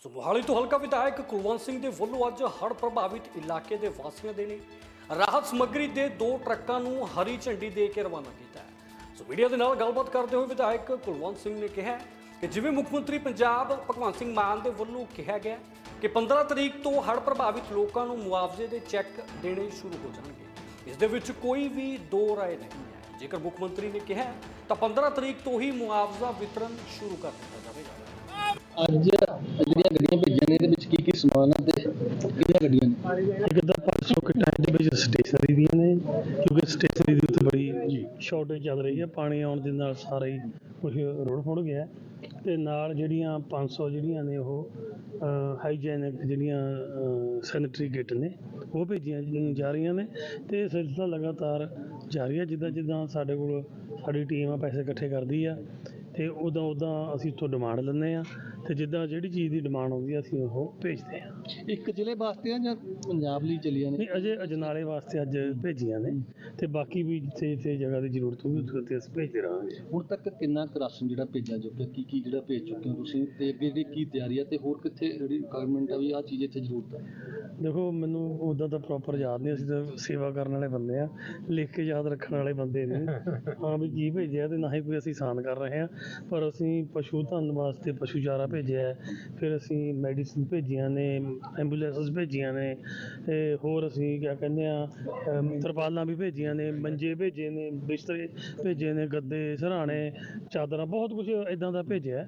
ਸੋ ਮੋਹਾਲੀ ਤੋਂ ਹਲਕਾ ਵਿਧਾਇਕ ਕੁਲਵੰਤ ਸਿੰਘ ਦੇ ਵੱਲੋਂ ਅੱਜ ਹੜ੍ਹ ਪ੍ਰਭਾਵਿਤ ਇਲਾਕੇ ਦੇ ਵਾਸੀਆਂ ਦੇ ਲਈ ਰਾਹਤ ਸਮੱਗਰੀ ਦੇ ਦੋ ਟਰੱਕਾਂ ਨੂੰ ਹਰੀ ਝੰਡੀ ਦੇ ਕੇ ਰਵਾਨਾ ਕੀਤਾ ਹੈ। ਸੋ ਮੀਡੀਆ ਦੇ ਨਾਲ ਗੱਲਬਾਤ ਕਰਦੇ ਹੋਏ ਵਿਧਾਇਕ ਕੁਲਵੰਤ ਸਿੰਘ ਨੇ ਕਿਹਾ ਕਿ ਜਿਵੇਂ ਮੁੱਖ ਮੰਤਰੀ ਪੰਜਾਬ ਭਗਵੰਤ ਸਿੰਘ ਮਾਨ ਦੇ ਵੱਲੋਂ ਕਿਹਾ ਗਿਆ ਕਿ 15 ਤਰੀਕ ਤੋਂ ਹੜ੍ਹ ਪ੍ਰਭਾਵਿਤ ਲੋਕਾਂ ਨੂੰ ਮੁਆਵਜ਼ੇ ਦੇ ਚੈੱਕ ਦੇਣੇ ਸ਼ੁਰੂ ਹੋ ਜਾਣਗੇ। ਇਸ ਦੇ ਵਿੱਚ ਕੋਈ ਵੀ ਦੋ ਰਾਏ ਨਹੀਂ ਹੈ। ਜੇਕਰ ਮੁੱਖ ਮੰਤਰੀ ਨੇ ਕਿਹਾ ਤਾਂ 15 ਤਰੀਕ ਤੋਂ ਹੀ ਮੁਆਵਜ਼ਾ ਵਿਤਰਨ ਸ਼ੁਰੂ ਕਰ ਦਿੱਤਾ ਜਾਵੇਗਾ। ਅੱਜ ਜਿਹੜੀਆਂ ਗੱਡੀਆਂ ਭੇਜੀਆਂ ਨੇ ਇਹਦੇ ਵਿੱਚ ਕੀ ਕੀ ਸਮਾਨ ਹੈ ਤੇ ਕਿੰਨੀਆਂ ਗੱਡੀਆਂ ਨੇ? ਇੱਕ ਤਾਂ 500 ਕਿੱਟਾਂ ਇਹਦੇ ਵਿੱਚ ਸਟੇਸ਼ਨਰੀ ਦੀਆਂ ਨੇ ਕਿਉਂਕਿ ਸਟੇਸ਼ਨਰੀ ਦੀ ਉੱਤੇ ਬੜੀ ਸ਼ਾਰਟੇਜ ਚੱਲ ਰਹੀ ਹੈ ਪਾਣੀ ਆਉਣ ਦੇ ਨਾਲ ਸਾਰਾ ਹੀ ਕੁਝ ਰੁੜ ਫੁੜ ਗਿਆ। ਤੇ ਨਾਲ ਜਿਹੜੀਆਂ 500 ਜਿਹੜੀਆਂ ਨੇ ਉਹ ਹਾਈਜੀਨਿਕ ਜਿਹੜੀਆਂ ਸੈਨੀਟਰੀ ਕਿੱਟ ਨੇ ਉਹ ਭੇਜੀਆਂ ਜ- ਜਾ ਰਹੀਆਂ ਨੇ। ਤੇ ਇਹ ਸਿਲਸਿਲਾ ਲਗਾਤਾਰ ਜਾਰੀ ਹੈ ਜਿੱਦਾਂ ਜਿੱਦਾਂ ਸਾਡੇ ਕੋਲ ਸਾਡੀ ਟੀਮ ਆ ਪੈਸੇ ਇਕੱਠੇ ਕਰਦੀ ਆ ਤੇ ਉਦਾਂ ਉਦਾਂ ਅਸੀਂ ਉੱਥੋਂ ਡਿਮਾਂਡ ਲੈਂਦੇ ਆ। ਤੇ ਜਿੱਦਾਂ ਜਿਹੜੀ ਚੀਜ਼ ਦੀ ਡਿਮਾਂਡ ਆਉਂਦੀ ਆ ਅਸੀਂ ਉਹ ਭੇਜਦੇ ਆ। ਇੱਕ ਜ਼ਿਲ੍ਹੇ ਵਾਸਤੇ ਆ ਜਾਂ ਪੰਜਾਬ ਲਈ ਚੱਲੀਆਂ ਨੇ? ਨਹੀਂ ਅਜੇ ਅਜਨਾਲੇ ਵਾਸਤੇ ਅੱਜ ਭੇਜੀਆਂ ਨੇ। ਤੇ ਬਾਕੀ ਵੀ ਜਿੱਥੇ ਜਿੱਥੇ ਜਗ੍ਹਾ ਦੀ ਜ਼ਰੂਰਤ ਹੋਊਗੀ ਉੱਥੇ ਉੱਥੇ ਅਸੀਂ ਭੇਜਦੇ ਰਹਾਂਗੇ। ਹੁਣ ਤੱਕ ਕਿੰਨਾ ਕੁ ਰਾਸ਼ਨ ਜਿਹੜਾ ਭੇਜਿਆ ਚੁੱਕਿਆ ਕੀ ਕੀ ਜਿਹੜਾ ਭੇਜ ਚੁੱਕੇ ਹੋ ਤੁਸੀਂ? ਤੇ ਅੱਗੇ ਦੀ ਕੀ ਤਿਆਰੀ ਹੈ ਤੇ ਹੋਰ ਕਿੱਥੇ ਜਿਹੜੀ ਰਿਕੁਆਇਰਮੈਂਟ ਆ ਵੀ ਆਹ ਚੀਜ਼ ਇੱਥੇ ਜ਼ਰੂਰਤ ਹੈ ਦੇਖੋ ਮੈਨੂੰ ਉਦਾਂ ਤਾਂ ਪ੍ਰੋਪਰ ਯਾਦ ਨਹੀਂ ਅਸੀਂ ਤਾਂ ਸੇਵਾ ਕਰਨ ਵਾਲੇ ਬੰਦੇ ਆ। ਲਿਖ ਕੇ ਯਾਦ ਰੱਖਣ ਵਾਲੇ ਬੰਦੇ ਨੇ। ਹਾਂ ਵੀ ਕੀ ਭੇਜਿਆ ਤੇ ਨਾ ਹੀ ਕੋਈ ਅਸੀਂ ਸਾਨ ਕਰ ਰਹੇ ਆ। ਪਰ ਅਸੀਂ ਪਸ਼ੂ ਧਨ ਵਾਸਤੇ ਪਸ਼ੂ ਚਾਰਾ ਭੇਜਿਆ। ਫਿਰ ਅਸੀਂ ਮੈਡੀਸਿਨ ਭੇਜੀਆਂ ਨੇ ਐਂਬੂਲੈਂਸਸ ਭੇਜੀਆਂ ਨੇ ਤੇ ਹੋਰ ਅਸੀਂ ਕਿਆ ਕਹਿੰਦੇ ਆ ਤਰਪਾਲਾਂ ਵੀ ਭੇਜੀਆਂ ਨੇ ਮੰਜੇ ਭੇਜੇ ਨੇ ਬਿਸਤਰੇ ਭੇਜੇ ਨੇ ਗੱਦੇ ਸਰਾਣੇ ਚਾਦਰਾਂ ਬਹੁਤ ਕੁਝ ਇਦਾਂ ਦਾ ਭੇਜਿਆ।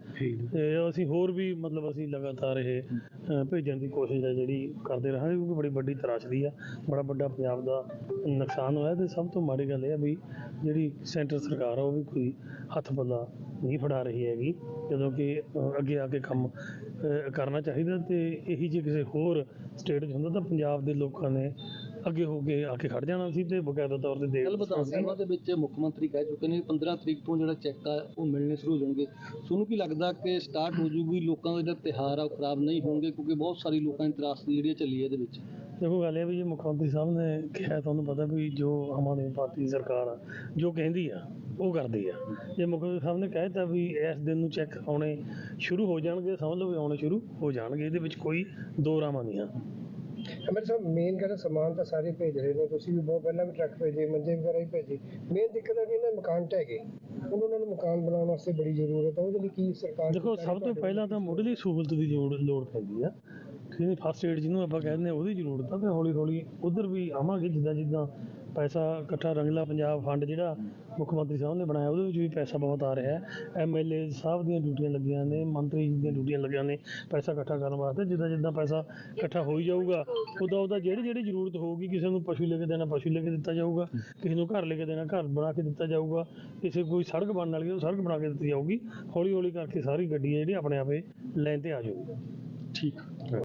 ਤੇ ਅਸੀਂ ਹੋਰ ਵੀ ਮਤਲਬ ਅਸੀਂ ਲਗਾਤਾਰ ਇਹ ਭੇਜਣ ਦੀ ਕੋਸ਼ਿਸ਼ ਹੈ ਜਿਹੜੀ ਕਰਦੇ ਰਹਾਂਗੇ ਕਿਉਂਕਿ ਬੜੀ ਵੱਡੀ ਤਰਾਸ਼ਦੀ ਆ ਬੜਾ ਵੱਡਾ ਪੰਜਾਬ ਦਾ ਨੁਕਸਾਨ ਹੋਇਆ ਤੇ ਸਭ ਤੋਂ ਮਾੜੀ ਗੱਲ ਇਹ ਆ ਵੀ ਜਿਹੜੀ ਸੈਂਟਰ ਸਰਕਾਰ ਆ ਉਹ ਵੀ ਕੋਈ ਹੱਥ ਪੱਲਾ ਨਹੀਂ ਫੜਾ ਰਹੀ ਹੈਗੀ ਜਦੋਂ ਕਿ ਅੱਗੇ ਆ ਕੇ ਕੰਮ ਕਰਨਾ ਚਾਹੀਦਾ ਤੇ ਇਹੀ ਜੇ ਕਿਸੇ ਹੋਰ ਸਟੇਟ 'ਚ ਹੁੰਦਾ ਤਾਂ ਪੰਜਾਬ ਦੇ ਲੋਕਾਂ ਨੇ ਅੱਗੇ ਹੋ ਕੇ ਆ ਕੇ ਖੜ ਜਾਣਾ ਸੀ ਤੇ ਬਕਾਇਦਾ ਤੌਰ ਤੇ ਦੇ ਕੱਲ ਵਿਧਾਨ ਸਭਾ ਦੇ ਵਿੱਚ ਮੁੱਖ ਮੰਤਰੀ ਕਹਿ ਚੁੱਕੇ ਨੇ ਕਿ 15 ਤਰੀਕ ਤੋਂ ਜਿਹੜਾ ਚੈੱਕ ਆ ਉਹ ਮਿਲਣੇ ਸ਼ੁਰੂ ਹੋ ਜਾਣਗੇ। ਤੁਹਾਨੂੰ ਕੀ ਲੱਗਦਾ ਕਿ ਸਟਾਰਟ ਹੋ ਜੂਗੀ ਲੋਕਾਂ ਦਾ ਜਿਹੜਾ ਤਿਉਹਾਰ ਆ ਉਹ ਖਰਾਬ ਨਹੀਂ ਹੋਣਗੇ ਕਿਉਂਕਿ ਬਹੁਤ ਸਾਰੀ ਲੋਕਾਂ ਦੀ ਤਰਾਸਦੀ ਜਿਹੜੀ ਚੱਲੀ ਹੈ ਇਹਦੇ ਵਿੱਚ। ਦੇਖੋ ਗੱਲ ਇਹ ਵੀ ਮੁੱਖ ਮੰਤਰੀ ਸਾਹਿਬ ਨੇ ਕਿਹਾ ਤੁਹਾਨੂੰ ਪਤਾ ਵੀ ਜੋ ਆਮ ਆਦਮੀ ਪਾਰਟੀ ਦੀ ਸਰਕਾਰ ਆ ਜੋ ਕਹਿੰਦੀ ਆ ਉਹ ਕਰਦੀ ਆ। ਜੇ ਮੁੱਖ ਮੰਤਰੀ ਸਾਹਿਬ ਨੇ ਕਹਿਤਾ ਵੀ ਇਸ ਦਿਨ ਨੂੰ ਚੈੱਕ ਆਉਣੇ ਸ਼ੁਰੂ ਹੋ ਜਾਣਗੇ ਸਮਝ ਲਓ ਵੀ ਆਉਣੇ ਸ਼ੁਰੂ ਹੋ ਜਾਣਗੇ ਇਹਦੇ ਵਿੱਚ ਕੋਈ ਦੋ ਰਾਵਾਂ ਨਹੀਂ ਆ। ਅਮਰ ਸਾਹਿਬ ਮੇਨ ਕਹਿੰਦਾ ਸਮਾਨ ਤਾਂ ਸਾਰੇ ਭੇਜ ਰਹੇ ਨੇ ਤੁਸੀਂ ਵੀ ਬਹੁਤ ਪਹਿਲਾਂ ਵੀ ਟਰੱਕ ਭੇਜੇ ਮੰਜੇ ਵਗੈਰਾ ਹੀ ਭੇਜੇ। ਮੇਨ ਦਿੱਕਤ ਹੈ ਵੀ ਇਹਨਾਂ ਮਕਾਨ ਢਹਿ ਗਏ। ਉਹਨਾਂ ਨੂੰ ਮਕਾਨ ਬਣਾਉਣ ਵਾਸਤੇ ਬੜੀ ਜ਼ਰੂਰਤ ਹੈ ਉਹਦੇ ਲਈ ਕੀ ਸਰਕਾਰ ਦੇਖੋ ਸਭ ਤੋਂ ਪਹਿਲਾਂ ਤਾਂ ਮੁੱਢਲੀ ਸਹੂਲਤ ਦੀ ਲੋੜ ਲੋੜ ਪੈਂਦੀ ਆ। ਠੀਕ ਫਸਟ ਏਡ ਜਿਹਨੂੰ ਆਪਾਂ ਕਹਿੰਦੇ ਹਾਂ, ਉਹਦੀ ਜ਼ਰੂਰਤ ਆ ਤੇ ਹੌਲੀ ਹੌਲੀ ਉਧਰ ਵੀ ਆਵਾਂਗੇ, ਜਿੱਦਾਂ ਜਿੱਦਾਂ ਪੈਸਾ ਇਕੱਠਾ ਰੰਗਲਾ ਪੰਜਾਬ ਫੰਡ ਜਿਹੜਾ ਮੁੱਖ ਮੰਤਰੀ ਸਾਹਿਬ ਨੇ ਬਣਾਇਆ, ਉਹਦੇ ਵਿੱਚ ਵੀ ਪੈਸਾ ਬਹੁਤ ਆ ਰਿਹਾ ਹੈ। ਐਮਐਲਏ ਸਾਹਿਬ ਦੀਆਂ ਡਿਊਟੀਆਂ ਲੱਗੀਆਂ ਨੇ, ਮੰਤਰੀ ਜੀ ਦੀਆਂ ਡਿਊਟੀਆਂ ਲੱਗੀਆਂ ਨੇ, ਪੈਸਾ ਇਕੱਠਾ ਕਰਨ ਵਾਸਤੇ, ਜਿੱਦਾਂ ਜਿੱਦਾਂ ਪੈਸਾ ਇਕੱਠਾ ਹੋਈ ਜਾਊਗਾ ਉਦਾਂ ਉਦਾਂ ਜਿਹੜੀ ਜਿਹੜੀ ਜ਼ਰੂਰਤ ਹੋਊਗੀ, ਕਿਸੇ ਨੂੰ ਪਸ਼ੂ ਲੈ ਕੇ ਦੇਣਾ, ਪਸ਼ੂ ਲੈ ਕੇ ਦਿੱਤਾ ਜਾਊਗਾ, ਕਿਸੇ ਨੂੰ ਘਰ ਲੈ ਕੇ ਦੇਣਾ, ਘਰ ਬਣਾ ਕੇ ਦਿੱਤਾ ਜਾਊਗਾ, ਕਿਸੇ ਕੋਈ ਸੜਕ ਬਣਨ ਵਾਲੀ ਉਹ ਸੜਕ ਬਣਾ ਕੇ ਦਿੱਤੀ ਜਾਊਗੀ। ਹੌਲੀ ਹੌਲੀ ਕਰਕੇ ਸਾਰੀ ਗੱਡੀ ਜਿਹੜੀ ਆਪਣੇ ਆਪੇ ਲੈਣ ਤੇ ਆ ਜਾਊਗੀ। ਠੀਕ।